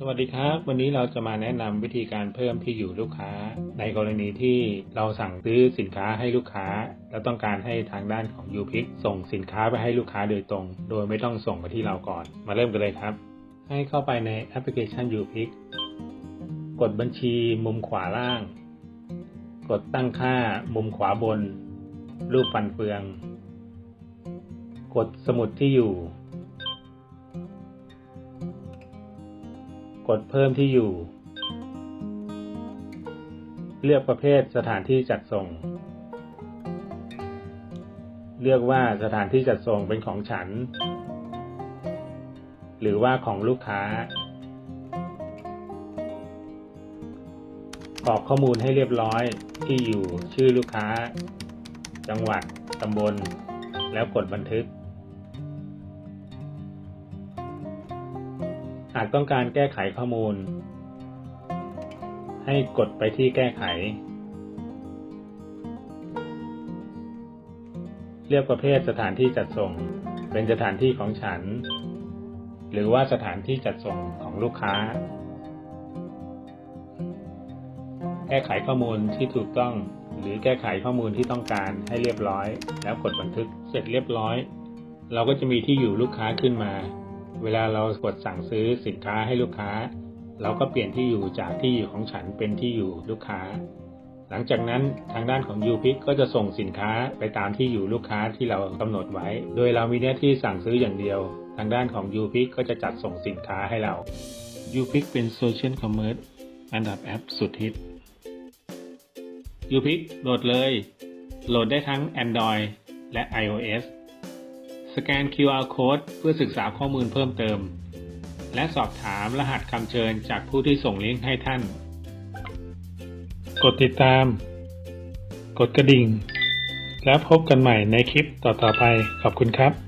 สวัสดีครับ วันนี้เราจะมาแนะนำวิธีการเพิ่มที่อยู่ลูกค้า ในกรณีที่เราสั่งซื้อสินค้าให้ลูกค้า แล้วต้องการให้ทางด้านของ u p i c ส่งสินค้าไปให้ลูกค้าโดยตรง โดยไม่ต้องส่งมาที่เราก่อน มาเริ่มกันเลยครับ ให้เข้าไปในแอปพลิเคชัน u p i c กดบัญชีมุมขวาล่าง กดตั้งค่ามุมขวาบน รูปฟันเฟือง กดสมุดที่อยู่ กดเพิ่มที่อยู่ เลือกประเภทสถานที่จัดส่ง เลือกว่าสถานที่จัดส่งเป็นของฉัน หรือว่าของลูกค้ากรอกข้อมูลให้เรียบร้อยที่อยู่ชื่อลูกค้า จังหวัด ตำบล แล้วกดบันทึกากต้องการแก้ไขข้อมูล ให้กดไปที่แก้ไข เลือกประเภทสถานที่จัดส่ง เป็นสถานที่ของฉัน หรือว่าสถานที่จัดส่งของลูกค้า แก้ไขข้อมูลที่ถูกต้อง หรือแก้ไขข้อมูลที่ต้องการให้เรียบร้อย แล้วกดบันทึกเสร็จเรียบร้อย เราก็จะมีที่อยู่ลูกค้าขึ้นมา เวลาเรากดสั่งซื้อสินค้าให้ลูกค้า เราก็เปลี่ยนที่อยู่จากที่อยู่ของฉันเป็นที่อยู่ลูกค้า หลังจากนั้นทางด้านของ u p i c ก็จะส่งสินค้าไปตามที่อยู่ลูกค้าที่เรากำหนดไว้ โดยเรามีหน้าที่สั่งซื้ออย่างเดียว ทางด้านของ u p i c ก็จะจัดส่งสินค้าให้เรา u p i c เป็นโซเชียลคอมเมอร์สอันดับแอปสุดฮิต u p i c โหลดเลย โหลดได้ทั้ง Android และ iOS สแกน QR Code เพื่อศึกษาข้อมูลเพิ่มเติม และสอบถามรหัสคำเชิญจากผู้ที่ส่งลิงก์ให้ท่าน กดติดตาม กดกระดิ่ง แล้วพบกันใหม่ในคลิปต่อๆไป ขอบคุณครับ